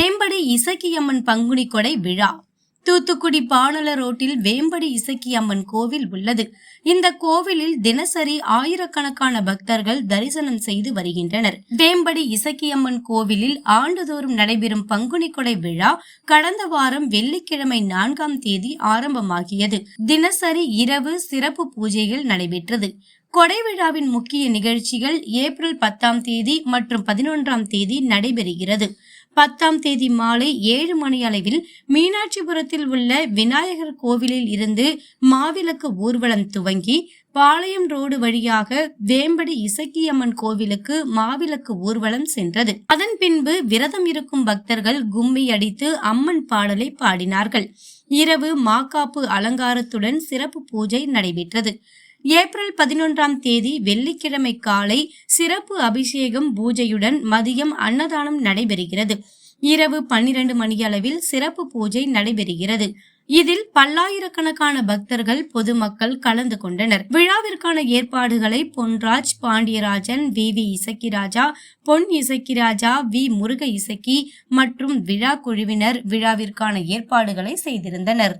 வேம்படி இசக்கியம்மன் பங்குனி கொடை விழா. தூத்துக்குடி பானல ரோட்டில் வேம்படி இசக்கியம்மன் கோவில் உள்ளது. இந்த கோவிலில் தினசரி ஆயிரக்கணக்கான பக்தர்கள் தரிசனம் செய்து வருகின்றனர். வேம்படி இசக்கியம்மன் கோவிலில் ஆண்டுதோறும் நடைபெறும் பங்குனி கொடை விழா கடந்த வாரம் வெள்ளிக்கிழமை நான்காம் தேதி ஆரம்பமாகியது. தினசரி இரவு சிறப்பு பூஜைகள் நடைபெற்றது. கொடை விழாவின் முக்கிய நிகழ்ச்சிகள் ஏப்ரல் பத்தாம் தேதி மற்றும் பதினொன்றாம் தேதி நடைபெறுகிறது. பத்தாம் தேதி மாலை ஏழு மணி அளவில் மீனாட்சிபுரத்தில் உள்ள விநாயகர் கோவிலில் இருந்து மாவிளக்கு ஊர்வலம் துவங்கி பாளையம் ரோடு வழியாக வேம்படி இசக்கியம்மன் கோவிலுக்கு மாவிளக்கு ஊர்வலம் சென்றது. அதன் பின்பு விரதம் இருக்கும் பக்தர்கள் கும்மி அடித்து அம்மன் பாடலை பாடினார்கள். இரவு மாக்காப்பு அலங்காரத்துடன் சிறப்பு பூஜை நடைபெற்றது. ஏப்ரல் பதினொன்றாம் தேதி வெள்ளிக்கிழமை காலை சிறப்பு அபிஷேகம் பூஜையுடன் மதியம் அன்னதானம் நடைபெறுகிறது. இரவு பன்னிரண்டு மணியளவில் சிறப்பு பூஜை நடைபெறுகிறது. இதில் பல்லாயிரக்கணக்கான பக்தர்கள் பொதுமக்கள் கலந்து கொண்டனர். விழாவிற்கான ஏற்பாடுகளை Ponraj Pandiyarajan V. V. Isakkiraja Pon Isakkiraja V. Muruga Isakki மற்றும் விழா குழுவினர் விழாவிற்கான ஏற்பாடுகளை செய்திருந்தனர்.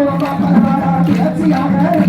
சிவபாபா சிவசியாக